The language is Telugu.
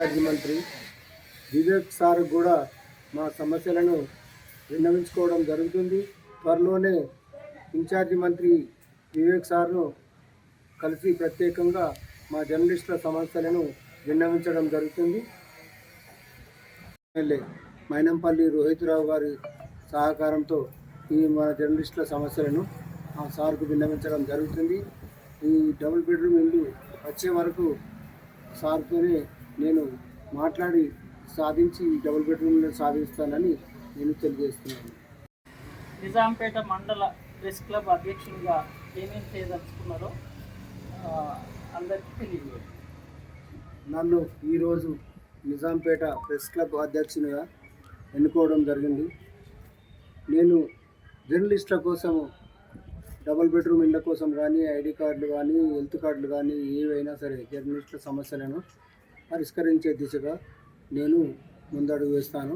మాజీ మంత్రి వివేక్ సార్ కూడా మా సమస్యలను విన్నవించుకోవడం జరుగుతుంది. త్వరలోనే ఇన్ఛార్జి మంత్రి వివేక్ సార్ను కలిసి ప్రత్యేకంగా మా జర్నలిస్టుల సమస్యలను విన్నవించడం జరుగుతుంది. ఎమ్మెల్యే మైనంపల్లి రోహిత్రావు గారి సహకారంతో ఈ మన జర్నలిస్టుల సమస్యలను ఆ సార్కు విన్నవించడం జరుగుతుంది. ఈ డబుల్ బెడ్రూమ్ ఇల్లు వచ్చే వరకు సార్తోనే నేను మాట్లాడి సాధించి ఈ డబుల్ బెడ్రూమ్ సాధిస్తానని నేను తెలియజేస్తున్నాను. నిజాంపేట మండల ప్రెస్ క్లబ్ అధ్యక్షులుగా ఏమేమి చేయదలుచుకున్నారో అందరికీ తెలియజేయండి. నన్ను ఈరోజు నిజాంపేట ప్రెస్ క్లబ్ అధ్యక్షునిగా ఎన్నుకోవడం జరిగింది. నేను జర్నలిస్టుల కోసం డబుల్ బెడ్రూమ్ ఇళ్ళ కోసం కానీ ఐడి కార్డులు కానీ హెల్త్ కార్డులు కానీ ఏవైనా సరే జర్నలిస్టుల సమస్యలను పరిష్కరించే దిశగా నేను ముందడుగు వేస్తాను.